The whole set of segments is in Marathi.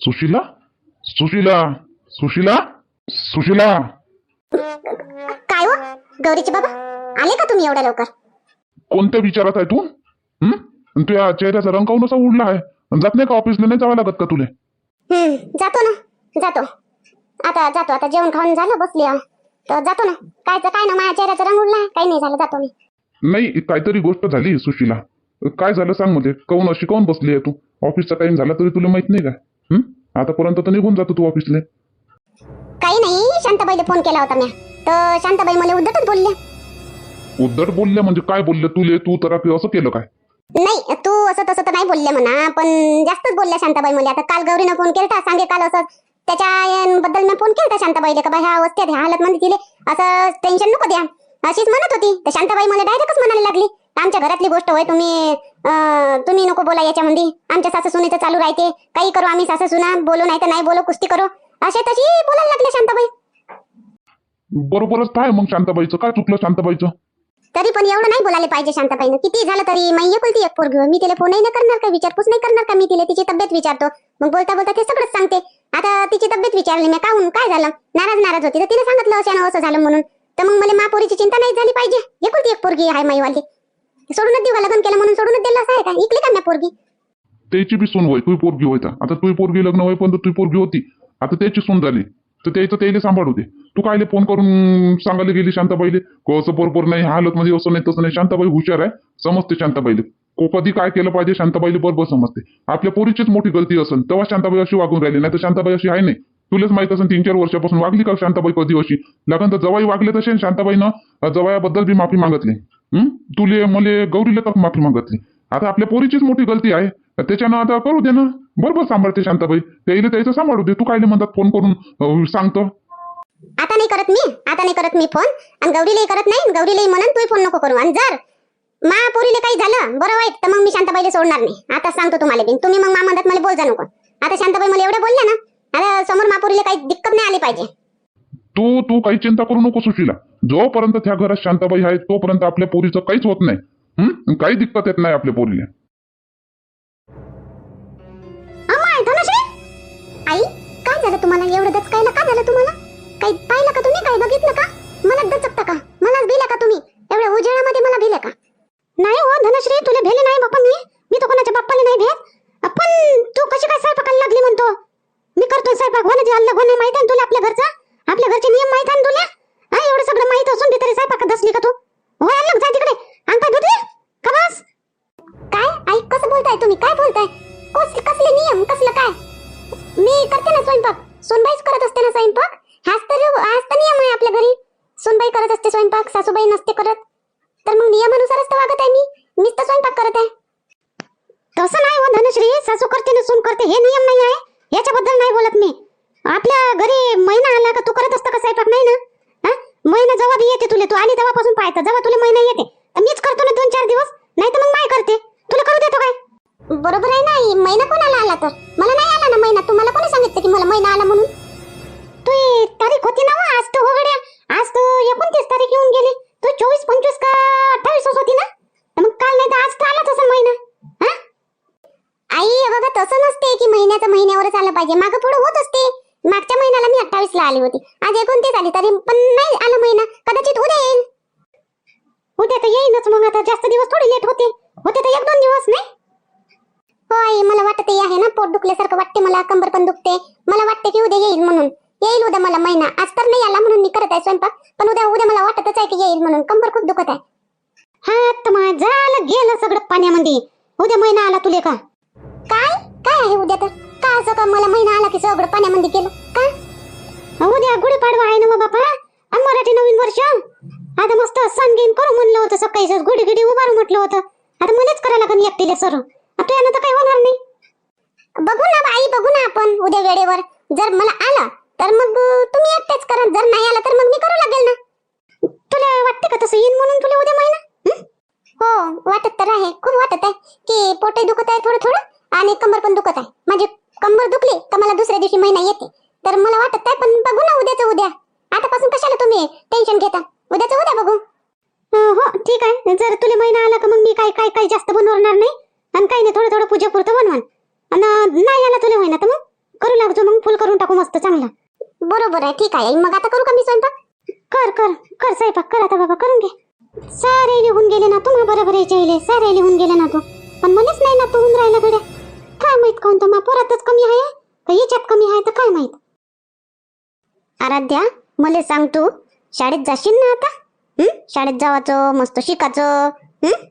सुशीला? सुशीला? सुशीला? सुशीला? काय हो? गौरीचे बाबा? आले का तुम्ही एवढ्या लवकर? कोणत्या विचारात आहे तू? हं? आणि तुझ्या चेहऱ्याचा रंग काऊन असा उडला आहे? जात नाही का ऑफिसला? नाही जावं लागत का तुले? हम्म जातो ना. जातो. आता जातो. आता जेवण खाऊन झालं बसली. तर जातो ना. कायचं काय ना माझ्या चेहऱ्याचा रंग उडला आहे. काही नाही झालं जातो मी. नाही काहीतरी गोष्ट झाली सुशीला. काय झालं सांगमध्ये काऊन अशी काऊन बसली आहे तू? ऑफिसचा टाइम झाला तरी तुला माहीत नाही का? हं? आतापर्यंत तर निघून जातो तू ऑफिसले. काही नाही शांताबाईला फोन केला होता मी तर शांताबाई मला उद्धटच बोलले उद्धट बोलले म्हणजे काय बोलले तुले तू तर असं केलं काय? नाही तू असं तसं तर नाही बोलले म्हणा पण जास्तच बोलल्या शांताबाई मला. आता काल गौरीनं फोन केलता सांगे काल असं. त्याच्या बद्दल मी फोन केलता शांताबाईला का बा ह्या अवस्थेत ह्या हालत मध्ये तिले असं टेन्शन नको द्या. अशीच म्हणत होती. तर शांताबाई मला डायरेक्टच म्हणायला लागली. आमच्या घरातली गोष्ट होय तुम्ही तुम्ही नको बोला याच्यामध्ये. आमच्या सासू सुनेचं चालू राहते. काही करू आम्ही सासू सुना बोलू नाही तर नाही बोलू कुस्ती करू. असे तशी बोलायला लागले शांताबाई. बरोबरच काय मग शांताबाईचं. काय चुकलं शांताबाईचं? तरी पण एवढं नाही बोलायला पाहिजे शांताबाईनं. किती झालं तरी मी एकुलती एक पोरगी. मी तिला फोनही नाही करणार का? विचारपूस नाही करणार का मी तिला? तिची तब्येत विचारतो. मग बोलता बोलता ते सगळंच सांगते. आता तिची तब्येत विचारली मी. काहून? काय झालं? नाराज नाराज होती. तर तिने सांगितलं असं असं झालं म्हणून. तर मग मला महापोरीची चिंता नाही झाली पाहिजे? एकुलती एक पोरगी आहे माईवाली? सोडूनच देऊ लग्न केलं म्हणून सोडूनच दिलं असं आहे का? इकली का मी पोरगी. त्याची बी सून होय तुही पोरगी होता आता तुझी पोरगी लग्न होय पण तुही पोरगी होती. आता त्याची सून झाली. तर त्याचं त्याला सांभाळू दे. तू कायले फोन करून सांगायला गेली शांताबाईले? को असं बरोबर नाही हालत मध्ये असं नाही तसं नाही. शांताबाई हुशार आहे समजते शांताबाईले. को कधी काय केलं पाहिजे शांताबाईले बरोबर समजते. आपल्या पोरीचीच मोठी गलती असेल तेव्हा शांताबाई अशी वागून राहिली. नाही तर शांताबाई अशी आहे नाही. तुलाच माहीत असेल तीन चार वर्षापासून वागली का शांताबाई कधी अशी? लग्न तर जवाई वागले तसे शांताबाईनं जवायाबद्दल बी माफी मागितली. हं? तुले मले गौरीला तर माफी मागितली. आता आपल्या पोरीचीच मोठी गलती आहे. त्याच्यानं आता करू दे ना. बरोबर सांभाळते शांताबाई. त्याला त्याचं सांभाळू दे. तू कायले म्हणतात फोन करून अं, सांगतो. आता नाही करत मी. आता नाही करत मी फोन. आणि गौरीलाही करत नाही. गौरीलाही म्हणून तू फोन नको करू. आणि जर महापोरीला काही झालं बरं वाईट तर मग मी शांताबाईला सोडणार नाही. आता सांगतो तुम्हाला बिन. तुम्ही मग मा म्हणतात मला बोलजा नको. आता शांताबाई मला एवढं बोलल्या ना आता समोर मापुरीला काही दिक्कत नाही आली पाहिजे. तू तू काही चिंता करू नको सुशीला. जोपर्यंत त्या घरात शांताबाई आहे तोपर्यंत आपल्या पोरीचं काहीच होत नाही. हम्म काही दिक्कत येत नाही आपल्या पोरीला. अमाय धनश्री आई काय झालं तुम्हाला? एवढं दचकायला का झालं तुम्हाला? काही पाहिलं का तुम्ही? काय बघितलं का? मला दचकता का? मला भिले का तुम्ही? एवढ्या उजेळामध्ये मला भिले का? नाही हो धनश्री तुला भेले नाही बाप्पा मी. मी तर कोणाच्या बाप्पाला नाही भेट. पण तू कशी काय स्वयंपाकाला लागली म्हणतो? मी करतो स्वयंपाक. होण्याची अल्लग होणे माहिती आहे तुला आपल्या घरचा? आपल्या घरचे नियम माहीत आहे ना तुला? हा एवढं सगळं माहीत असून बी तरी स्वयंपाकात दसली का तू? होय अल्लग जा तिकडे. अंगठा दूध का बस काय? आई कसं बोलताय तुम्ही? काय बोलताय? कस कसले नियम? कसलं काय? मी करते ना स्वयंपाक. सोनबाईच करत असते ना स्वयंपाक? हाच तर हाच तर नियम आहे आपल्या घरी. सोनबाई करत असते स्वयंपाक सासूबाई नसते करत. तर मग नियमानुसारच तर वागत आहे मी. मीच तर स्वयंपाक करत आहे. तसं नाही हो धनश्री. सासू करते ना सून करते. हे नियम नाही आहे. याच्याबद्दल नाही बोलत मी. आपल्या घरी महिना आला का तू करत असतं का स्वयंपाक? नाही ना? हा? महिना जेव्हा बी येते तुला. तू आली तेव्हापासून पाहायचं जेव्हा तुला महिना येते. तर मीच करतो ना दोन चार दिवस. नाही तर मग माय करते. तुला करू देतो काय? बरोबर आहे ना महिना कोणाला आला तर? आई आहे ना पोट दुखल्यासारखं वाटते मला कंबर पण दुखते. मला वाटते की उद्या येईल म्हणून. येईल उद्या मला महिना. आज तर नाही आला म्हणून मी करत आहे स्वयंपाक पण उद्या उद्या मला वाटतच आहे की येईल म्हणून. कंबर खूप दुखत आहे. हात तर गेलं सगळं पाण्यामध्ये. उद्या महिना आला तुले का? काय? काय आहे उद्या तर? का असं का मला महिना आला की सगळं पाण्यामध्ये गेलं? का? उद्या गुढीपाडवा आहे ना मग बापा? आणि मराठी नवीन वर्ष? आता मस्त सण गेम करू म्हणलं होतं सकाळी गुढी गिडी उभारू म्हटलं होतं. आता मलाच करायला लागेल एकटीला सर. तुला तर काही होणार नाही. बघू ना आपण उद्या वेळेवर. जर मला आलं तर मग तुम्ही एकटेच करा. जर नाही आला तर मग मी करू लागेल ना. तुला वाटते का तसं येईन म्हणून तुला उद्या महिना? हो? वाटत तर आहे. खूप वाटत आहे की पोटे दुखत आहे थोडं थोडं आणि कंबर पण दुखत आहे. माझी कंबर दुखली तर मला दुसऱ्या दिवशी महिना येते. तर मला वाटत आहे पण बघू ना उद्याचं उद्या. आतापासून कशाला तुम्ही टेन्शन घेता? उद्याचं उद्या बघू. हो ठीक आहे. जर तुला महिना आला का मग मी काय काय काय जास्त बनवणार नाही? आणि काही नाही थोडं थोडं पूजा पुरतं बनवान. आणि नाही आला तुला महिना तर मग करू बरोबर आहे ठीक आहे. मग आता करू का मी स्वयंपाक? कर कर कर स्वयंपाक कर आता बाबा करून घे. सारे लिहून गेले ना तू बरोबर यायचे सारे लिहून गेले ना तू. पण मलाच नाही ना तू होऊन राहिला गड्या. काय माहीत कोण तर पोरातच कमी आहे? का याच्यात कमी आहे तर काय माहीत? आराध्या मला सांग तू शाळेत जाशील ना आता? हं? शाळेत जावाचं मस्त शिकायचं हं?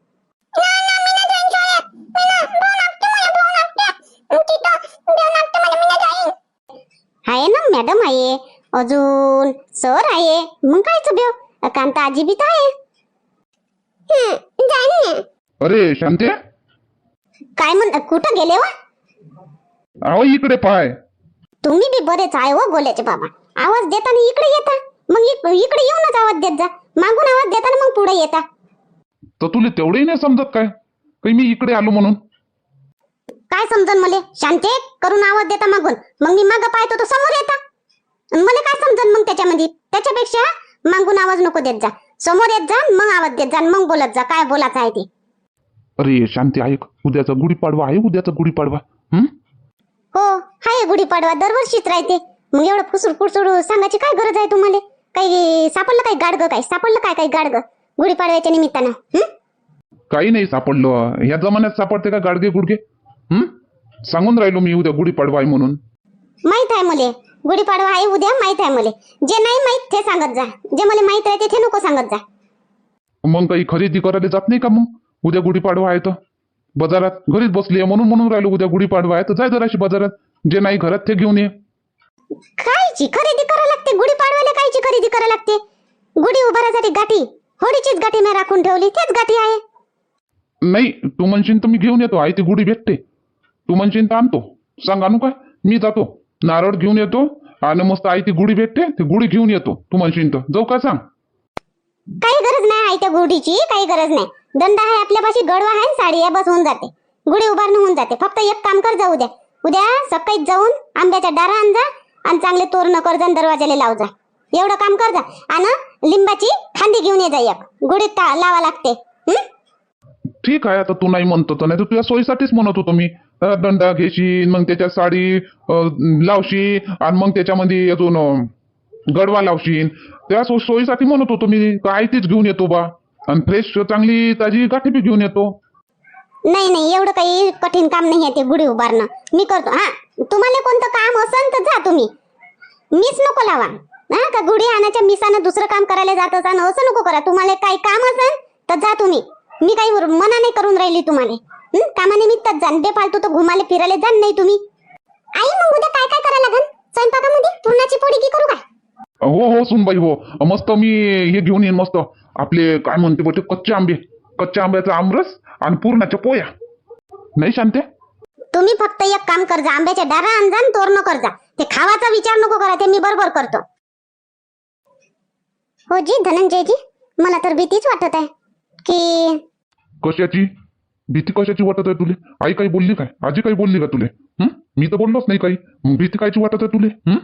आहे ना मॅडम आहे. अजून सर आहे. मग कायचं बेव कांता आजी बी आहे. अरे शांते? काय म्हण कुठं गेले वा? अहो इकडे पाय. तुम्ही बी बरेच आहे हो बोलायचे बाबा. आवाज देताना इकडे येता. मग इक- इकडे येऊनच आवाज देत जा. मागून आवाज देताना मग पुढे येता. तर तुला तेवढंही नाही समजत काय? काही मी इकडे आलो म्हणून. काय समजन मले? शांते करून आवाज देता मागून. मग मी मागं पाहतो तो समोर येता. मला काय समजन मग त्याच्यामध्ये? त्याच्यापेक्षा मागून आवाज नको देत जा. समोर येत जा मग आवाज देत जा मग बोलत जा. काय बोलायचं आहे ते? अरे शांती ऐक. उद्याचा गुढीपाडवा आहे उद्याचा गुढीपाडवा. हं? हो हाय गुढीपाडवा. दरवर्षीच राहते. मग एवढं फुसूड फुसूड सांगायची काय गरज आहे तुम्हाला? काही सापडलं काय गाडगं काय? सापडलं काय काय गाडगं? गुढीपाडव्याच्या निमित्तानं हं? काही नाही सापडलं. ह्या जमान्यात सापडते का गाडगे गुडगे हं? सांगून राहिलो मी उद्या गुढीपाडवा आहे म्हणून. माहीत आहे मले. गुढीपाडवा आहे उद्या माहीत आहे मले. जे नाही माहीत ते सांगत जा. जे मला माहीत राहते ते नको सांगत जा. मग काही खरेदी करायला जात नाही का मग? उद्या गुढीपाडवा आहे तर. बाजारात घरीच बसली आहे म्हणून म्हणून राहिलो उद्या गुढीपाडवा आहे तर. जाय जराशी बाजारात. जे नाही घरात ते घेऊन ये. कायची खरेदी करा लागते? गुढीपाडव्याला कायची खरेदी करा लागते? गुढी उभारासाठी गाठी होडीचीच गाठी मी राखून ठेवली तेच गाठी आहे. नाही तू म्हणशील तर मी घेऊन येतो. आई ती गुढी भेटते. तू म्हणशील तर आणतो. सांग आणू काय मी जातो. नारळ घेऊन येतो आणि मस्त आई ती गुढी भेटते ती गुढी घेऊन येतो. तू म्हणशील तर. जाऊ का सांग? काही गरज नाही आहे त्या गुढीची काही गरज नाही. दंड आहे आपल्यापाशी गडवा आहे आणि साडी आहे बस होऊन जाते. गुढी उभारणं होऊन जाते. फक्त एक काम कर जा उद्या उद्या सकाळी जाऊन आंब्याच्या डारा आण जा आणि चांगले तोरण कर जा दरवाजाला लाव जा. एवढं काम कर जा. आणि लिंबाची फांदी घेऊन ये जा एक. गुढीत लावा लागते. हं? ठीक आहे आता तू नाही म्हणतो तर नाही तर तुझ्या सोयीसाठीच म्हणत होतो मी. दंडा घेशील मग त्याच्यात साडी लावशी आणि मग त्याच्यामध्ये अजून गडवा लावशील त्या सो सोयीसाठी म्हणत होतो मी काय तेच घेऊन येतो बा. आणि फ्रेश चांगली ताजी गाठी बी घेऊन येतो. नाही नाही एवढं काही कठीण काम नाही आहे ते गुढी उभारणं. मी करतो. हा तुम्हाला कोणतं काम असेल तर जा तुम्ही. मीच नको लावा. हा का गुढी आणायच्या मिसानं दुसरं काम करायला जात असा असं नको करा. तुम्हाला काही काम असेल तर जा तुम्ही. मी काही मना नाही करून राहिली तुम्हाला. कामानिमित्तच जा बेफालतू तर घुमाले फिरायला जा नाही तुम्ही. आई मग उद्या काय काय करा लागन? स्वयंपाकामध्ये? पुरणाची पोळी की करू काय? हो हो सुनबाई हो. मस्त मी हे घेऊन येईन मस्त. आपले काय म्हणते बटे कच्चे आंबे. कच्च्या आंब्याचा आमरस आणि पूर्णाच्या पोया नाही शांते? तुम्ही फक्त एक काम कर जा आंब्याच्या डारा आण जा आणि तोरणं कर जा ते खावाचा विचार नको करा ते मी बरोबर करतो. हो जी धनंजयजी मला तर भीतीच वाटत आहे की कशाची? भीती कशाची वाटत आहे तुले? आई काही बोलली काय? आजी काही बोलली का तुले? हं? मी तर बोललोच नाही काही. मग भीती कायची वाटत आहे तुले? हं?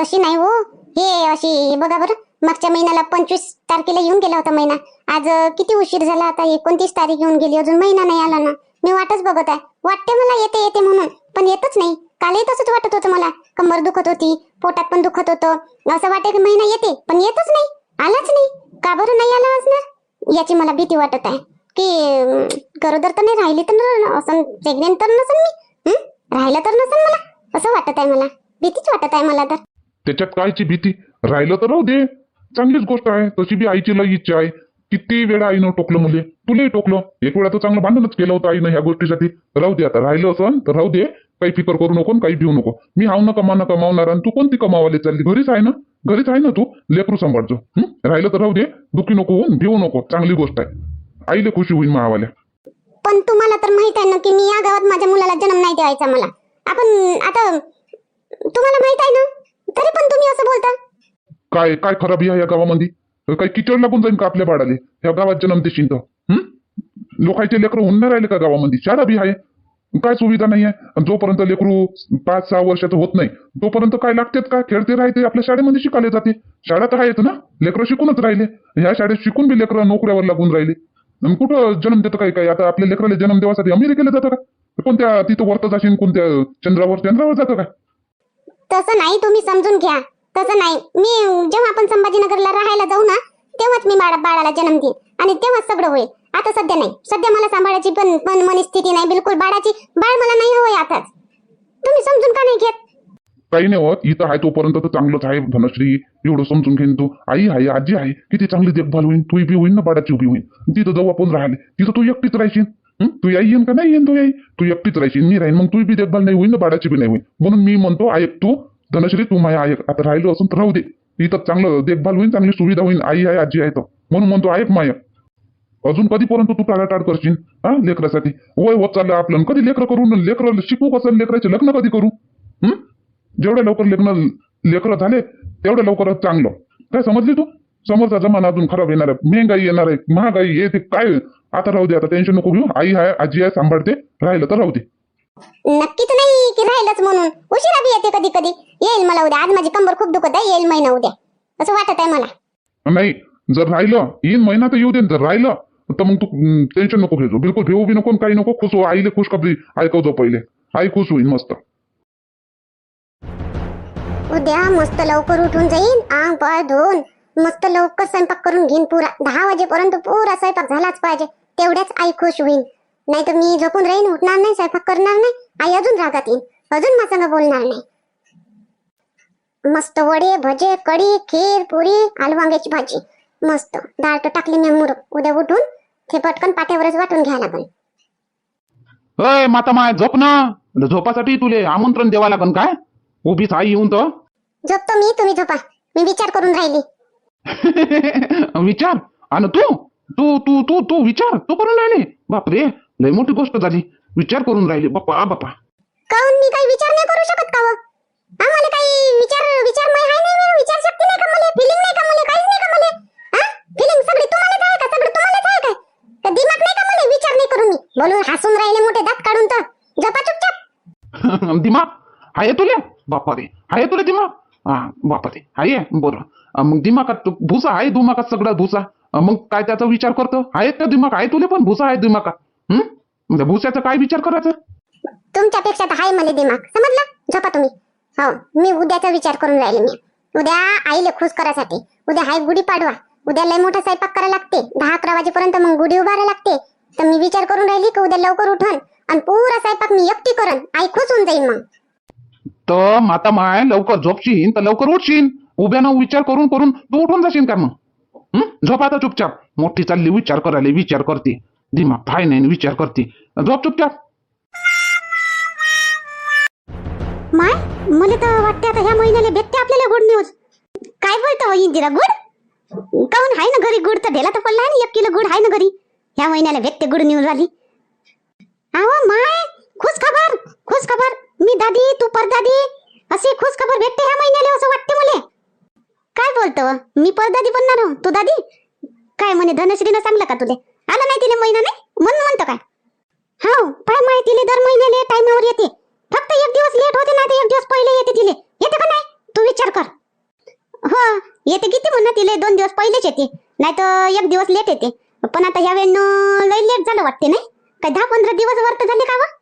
तशी नाही हो. हे अशी बघा बरं. मागच्या महिन्याला पंचवीस तारखेला येऊन गेला होता महिना. आज अं, किती उशीर झाला आता? एकोणतीस तारीख येऊन गेली. अजून महिना नाही आला ना. मी वाटच बघत आहे. वाटते मला येते येते म्हणून. पण येतच नाही. कालही तसंच वाटत होतं मला. कंबर दुखत होती. पोटात पण दुखत होतं. असं वाटे की महिना येते पण येतच नाही. आलाच नाही. का बरं नाही आला ना? याची मला भीती वाटत आहे. की गरोदर तर नाही राहिली तर असं प्रेग्नेंट तर नसेल मी राहिलं तर नसेल मला असं वाटत आहे मला भीतीच वाटत आहे मला तर. त्याच्यात कायची भीती? राहिलं तर राहू दे. चांगलीच गोष्ट आहे तशी बी आईची लई इच्छा आहे. किती वेळा आईनं टोकलं मुले तुलाही टोकलं. एक वेळा तर चांगलं भांडणच केलं होतं आईनं ह्या गोष्टीसाठी. राहू दे आता राहिलं असं तर राहू दे. काही फिकर करू नको काही भिवू नको. मी हाव ना कमा ना कमावणार आणि तू कोणती कमावाले चालली? घरीच आहे ना? घरीच आहे ना तू? लेकरू सांभाळतो. राहिलं तर राहू दे. दुखी नको होऊन भिवू नको. चांगली गोष्ट आहे. आईले खुशी होईल मावाल्या पण तुम्हाला तर माहीत आहे ना की मी या गावात माझ्या मुलाला जन्म नाही द्यायचा मला. आपण आता तुम्हाला माहीत आहे ना? तरी पण तुम्ही असं बोलता. काय काय खराबी आहे या गावामध्ये? काही किचड लागून जाईल का आपल्या बाळाले? ह्या गावात जन्म देशील तर हं? लोकांचे लेकरं होऊन नाही राहिले का गावामध्ये? शाळा बी आहे. काय सुविधा नाही आहे. आणि जोपर्यंत लेकरू पाच सहा वर्षाचं होत नाही तोपर्यंत काय लागतेत का? खेळते राहते आपल्या शाळेमध्ये शिकायला जाते. शाळा तर आहेत ना. लेकरं शिकूनच राहिले. ह्या शाळेत शिकून बी लेकरं नोकऱ्यावर लागून राहिले. आणि कुठं जन्म देतं काय काय? आता आपल्या लेकराला जन्म देवासाठी अमेरिकेला जातं का? कोणत्या तिथं वरत जाशील कोणत्या चंद्रावर चंद्रावर जातं काय तसं नाही तुम्ही समजून घ्या. तसं नाही. मी जेव्हा आपण संभाजीनगरला राहायला जाऊ ना तेव्हाच मी बाळा बाळाला जन्म देईन. आणि तेव्हाच सगळं होईल. आता सध्या नाही. सध्या मला सांभाळायची पण पण मनस्थिती नाही. बिलकुल बाळाची बाळ मला नाही हवंय आताच तुम्ही समजून का नाही घेत काही नाही होत. इथं आहे तोपर्यंत तर चांगलंच आहे. धनश्री एवढं समजून घेईन तू. आई आहे आजी आहे. किती चांगली देखभाल होईल तू बी होईन ना बाळाची उभी होईल तिथं जाऊ आपण राहिले तिथं तू एकटीच राहशील. तू आई येईन का नाही येईन तू आई? तू एकटीच राहशील. मी राहीन. मग तू बी देखभाल नाही होईल ना बाळाची बी नाही होईल म्हणून मी म्हणतो ऐक तू. धनश्री तू माझ्या ऐक आता राहिलो असून तर राहू दे. इथं चांगलं देखभाल होईल चांगली सुविधा होईल आई आहे आजी आहे तर. म्हणून म्हणतो ऐक माय. अजून कधीपर्यंत तू टाळाटाळ करशील? हा लेकरासाठी. वय होत चाललं आपलं. कधी लेकर करू न? लेकर शिकू कसं? लेकराचे लग्न कधी करू? जेवढ्या लवकर लग्न लेकरं झाले तेवढ्या लवकर चांगलं. काय समजली तू? समोरचा जमाना अजून खराब येणार आहे. महागाई येणार आहे महागाई येते काय? आता राहू दे आता टेन्शन नको घेऊ. आई आहे आजी आहे सांभाळते राहिलं तर राहू दे. नक्कीच नाही की राहिलंच म्हणून. उशिरा बी येते कधी कधी. येईल मला उद्या. आज माझी कंबर खूप दुखत आहे येईल महिना उद्या. असं वाटत आहे मला. नाही जर राहिलं येईन महिना तर येऊ दे. जर राहिलं तर मग तू टेन्शन नको घेऊ. बिलकुल घेऊ बी नको काही नको. खुश हो. आईले खुश कबरी ऐकवतो पहिले. आई खुश होईल मस्त. उद्या मस्त लवकर उठून जाईन आंग पाय धुवून मस्त लवकर स्वयंपाक करून घेईन पुरा. दहा वाजेपर्यंत पुरा स्वयंपाक झालाच पाहिजे तेवढ्याच आई खुश होईल नाही तर मी झोपून राहीन उठणार नाही स्वयंपाक करणार नाही आई अजून रागात येईन अजून माझ्या बोलणार नाही. मस्त वडे भजे कढी खीर पुरी आलू वांग्याची भाजी. मस्त. डाळ तर टाकली मी मुरक उद्या उठून ते पटकन पाट्यावरच वाटून घ्यायला लागेल अय माता माय झोप ना. झोपासाठी तुले आमंत्रण द्यावा लागन काय? उभीच आई येऊन तर. झोपतो मी तुम्ही झोपा. मी विचार करून राहिली. विचार. आणि तू? तू तू तू तू विचार. तू करून राहिले? बापरे लय मोठी गोष्ट झाली. विचार करून राहिली. बाप्पा बाप्पा. काहून मी काही विचार नाही करू शकत का व? आम्हाला काही विचार विचार मै हाय नाही विचार शक्ती नाही का मला? फिलिंग नाही का मला? काहीच नाही का मला? हा फिलिंग सगळी तुम्हालाच आहे का? सगळं तुम्हालाच आहे काय का दिमाग नाही का मला? विचार नाही करून मी. बोलून हसून राहिले मोठे दात काढून तर. झोपा चुपचाप. दिमाग? आहे तुले? बापा रे. आहे तुले दिमाग? हा बापा रे आहे बरं. मग दिमागात भुसा आहे दिमागात सगळा भुसा? मग काय त्याचा विचार करतो? आहे त्या दिमाग? आहे तुले पण भुसा आहे दिमागात. हम्म म्हणजे भुसाचा काय विचार करायचा? तुमच्यापेक्षा तर आहे मला दिमाग. समजलं? झोपा तुम्ही. हो मी उद्याचा विचार करून राहिले मी. उद्या आईले खुश करायसाठी उद्या हाय गुढी पाडवा. उद्या लय मोठा स्वयंपाक करायला लागते. दहा अकरा वाजेपर्यंत मग गुढी उभारायला लागते. तर मी विचार करून राहिली की उद्या लवकर उठन. आणि पुरा स्वयंपाक मी एकटी करन आई खुश होऊन जाईल मग. तर माता माय लवकर झोपशीन तर लवकर उठशीन उभ्यानं विचार करून करून तू उठून जाशील का मग? झोप आता चुपचाप. मोठी चालली विचार करायला विचार करते. दिमाग फाय नाही विचार करते. झोप चुपचाप. माय मला तर वाटते आता ह्या महिन्याला भेटते आपल्याला गुड न्यूज काय बोलतो हो इंदिरा गुड? काहून हाय ना घरी गुड? तर ढेला तर पडला ना एक किलो गुड हाय ना घरी. ह्या महिन्याला भेटते गुड न्यूज आली आहो माय खुश खबर खुश खबर. मी दादी तू परदादी? अशी खुश खबर भेटते ह्या महिन्याला असं वाटते मला. काय बोलतो? मी परदादी बनणार तू दादी? काय म्हणे धनश्रीनं सांगलं का तुले? आलं नाही तिने महिना नाही? म्हणून म्हणतो काय? हा पाय माहिती तिले दर महिन्याला टाइमावर येते. फक्त एक दिवस लेट होते ना एक दिवस पहिले येते तिले. येते का नाही? तू विचार कर. हो येते किती म्हणा तिले? दोन दिवस पहिलेच येते. नाही तर एक दिवस लेट येते. पण आता ह्या वेळेनं लय लेट झालं वाटते नाही? काय दहा पंधरा दिवस वर्त झाले का व?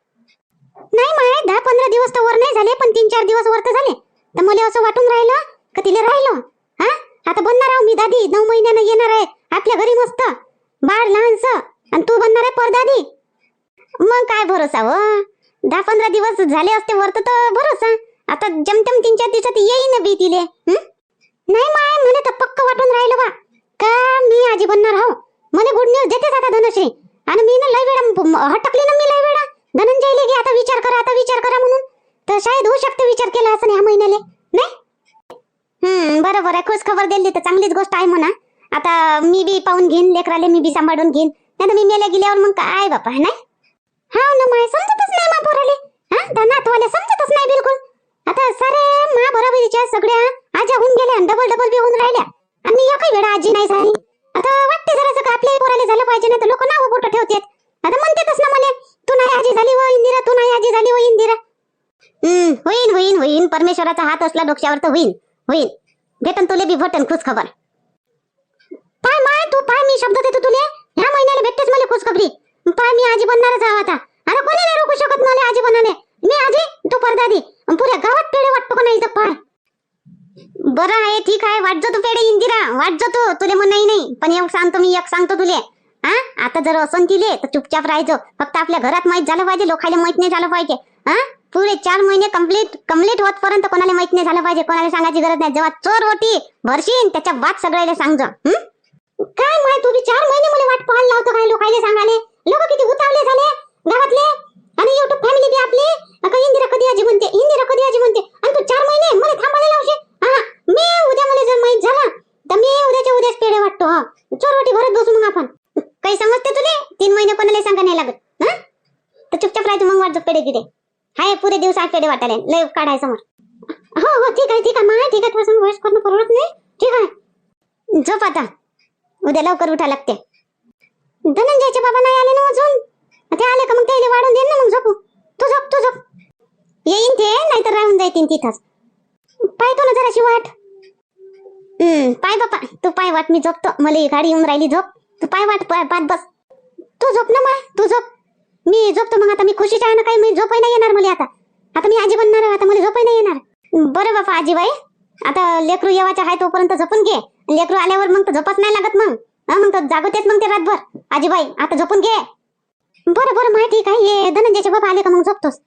नाही माय दहा पंधरा दिवस तर वर नाही झाले पण तीन चार दिवस वर तर झाले. तर मला असं वाटून राहिलं का तिले राहिलो? हा? आता बनणार आहो मी दादी नऊ महिन्यानं येणार आहे आपल्या घरी मस्त. बाळ लहानस आणि तू बनणार आहे परदादी. मग काय भरोसा व दहा पंधरा दिवस झाले असते वर तर भरोसा. आता जमतम तीन चार दिवसात येईन बी तिले नाही माय मला तर पक्क वाटून राहिलं बा. का मी आजी बनणार हो? मला गुड न्यूज देतेच आता धनश्री. आणि मी ना लय वेळा हटकली ना मी लय वेळा. धनंजयले घे आता विचार करा आता विचार करा म्हणून. तर शायद होऊ शकते विचार केला असं ह्या महिन्याले नाही? हम्म बरोबर आहे. खुश खबर दिली तर चांगलीच गोष्ट आहे म्हणा. आता मी बी पाहून घेईन लेकराले मी बी सांभाळून घेईन. नाही मी मेल्या गेल्यावर मग काय बापा नाही? हा ना माय समजतच नाही मा पोराले. हा धनातवाले समजतच नाही बिलकुल. आता सारे मा बरोबरीच्या सगळ्या आज्या होऊन गेल्या डबल डबल बी होऊन राहिल्या. आणि एकही वेळा आजी नाही झाली. आता वाटते जरासं का आपल्याही पोराले झालं पाहिजे ना तर लोक नाव बोट ठेवतात. आता म्हणतेतच ना मला तू नाही आजी झाली व इंदिरा तू नाही आजी झाली व इंदिरा. हम्म होईन होईन होईन परमेश्वराचा हात असला डोक्यावर तर होईन होईन. भेटन तुले बी भटन खुश खबर पाय माय तू पाय मी शब्द देतो तुले. ह्या महिन्याला भेटतेच मला खुश खबरी पाय मी आजी बनणारच आहो आता. आता कोणी नाही रोखू शकत मला आजी बनाने? मी आजी तू परदादी. पुऱ्या गावात पेढे वाटतो का नाही इथं? पाय. बरं आहे ठीक आहे. वाट जातो पेढे इंदिरा. वाट जातो तुले म्हणाही नाही. पण एक सांगतो मी एक सांगतो तुले. हा? आता जर असं केले तर चुपचाप राहायचं. फक्त आपल्या घरात माहीत झालं पाहिजे लोकांना माहीत नाही झालं पाहिजे. हा? पुरे चार महिने कंप्लीट कंप्लीट होतपर्यंत कोणाला माहीत नाही झालं पाहिजे कोणाला सांगायची गरज नाही. जेव्हा चोर होती भरशीन त्याच्या बाद सगळ्याला सांगजो. काय माहिती तुम्ही चार महिने मला वाट पाहायला लावतो काय लोकांना सांगाले लोक किती उतावले झाले गावातले आणि युट्यूब फॅमिली बी आपली अगं इंदिरा कधी आजी म्हणते इंदिरा कधी आजी म्हणते आणि तू चार महिने मला थांबायला लावशे हा मी उद्या मला जर माहीत झालं तर मी उद्याच्या उद्याच पेढे वाटतो हा चोरवाटी भरत बसू मग आपण काही समजते तुले तीन महिने कोणाला सांगा नाही लागत हा तर चुपचाप राहायचं मग वाटतो पेढे गिडे हाय पुरे दिवस आहे पेढे वाटायला लय काढाय समोर हो हो ठीक आहे ठीक आहे. माय ठीक आहे तुझं वेस्ट करणं परवडत नाही. ठीक आहे. झोप आता. उद्या लवकर उठा लागते. धनंजयचे बाबा नाही आले ना अजून? ते आले का मग? त्याला वाढून देईन ना मग झोपू. तू झोप तू झोप. येईन ते नाहीतर राहून जाईन तिथंच. पाहतो ना जराशी वाट. हम्म पाय बापा. तू पाय वाट मी झोपतो. मला ही गाडी येऊन राहिली झोप. तू पाय वाट पाय बस. तू झोप ना माय तू झोप. मी झोपतो मग आता मी खुशीच आहे ना काही मी झोपाय नाही येणार मला आता. आता मी आजी बनणार आता मला झोपाय नाही येणार. बरं बापा आजीबाई आता लेकरू येवाच्या आहे तोपर्यंत झोपून घे. लेकरू आल्यावर मग तर झोपच नाही लागत मग. हा मग तर जागवतेच मग ते रातभर. आजीबाई आता झोपून घे. बरं बरं माहिती काय ये धनंजयचे बाबा आले का मग झोपतोस?